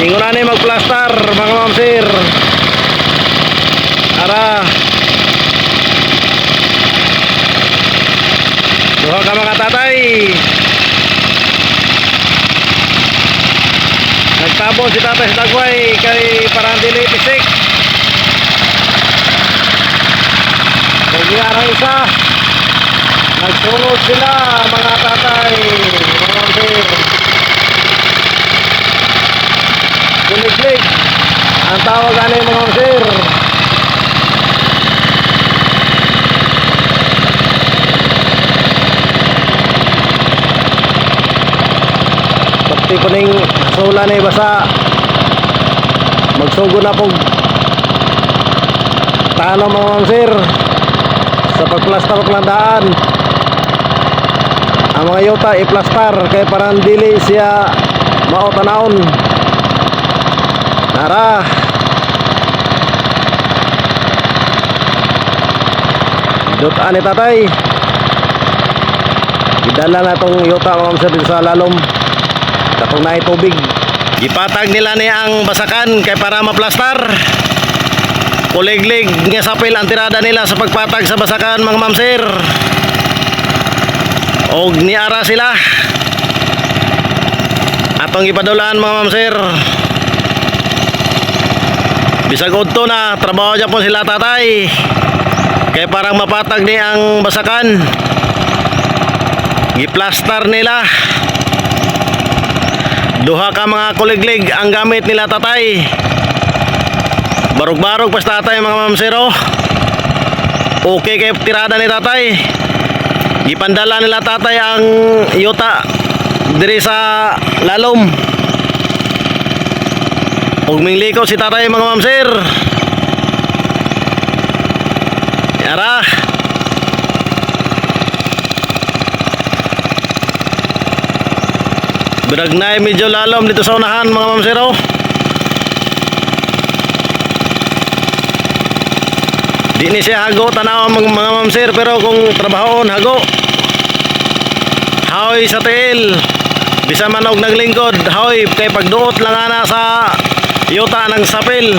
Ingon na ni magplastar mga ma'am sir. Ara. Duha ka mga tatay. Nagtabo si tatay sa Dagway kay Parandili Pisik. Nagyarang isa. Nagsunod sila mga tatay. Mga ma'am sir. Kuliglig. Ang tawag ano yung mga sir. Pati ko ning sula na basa. Magsugo na pong tano mga sir. Sa pagplastar og landaan. Ang mga yuta iplastar kay parang dili siya mao tanawon. Tara. Dut ani tatay. Idala na tong yuta mga sir dito sa lalom. Katong na tubig. Ipatag nila ni ang basakan kay para maplastar. Kuliglig nga sapil ang tirada nila sa pagpatag sa basakan mga ma'am sir. Og niara sila. Atong ipadulaan mga ma'am sir. Bisag udto na trabaho dyan po sila tatay. Kaya parang mapatag ni ang basakan. Giplastar nila. Duha ka mga kuliglig ang gamit nila tatay. Barog-barog pas tatay mga mamsero. Okay kay tirada ni tatay. Gipandala nila tatay ang yuta diri sa lalom. Huwag ming likaw si tatay mga mamsir. Yara. Birag na eh, medyo lalom dito sa unahan mga mamsiro. Di ni siya hago tanaw mga, mga mamsir pero kung trabahon hago. Haoy sa tiil. Bisa man og naglingkod, haoy kay pagduot lang ana sa yuta ng sapil.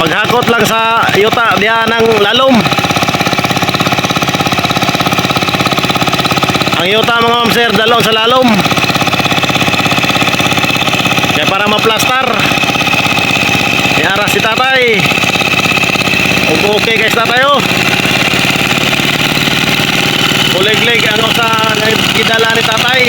Paghakot lang sa yuta diya ng lalom. Ang yuta mga mamsir dalong sa lalom. Kaya para maplastar. Iara si tatay. Ug okay guys tatay oh. Kulig-lig ano sa gidala ni tatay.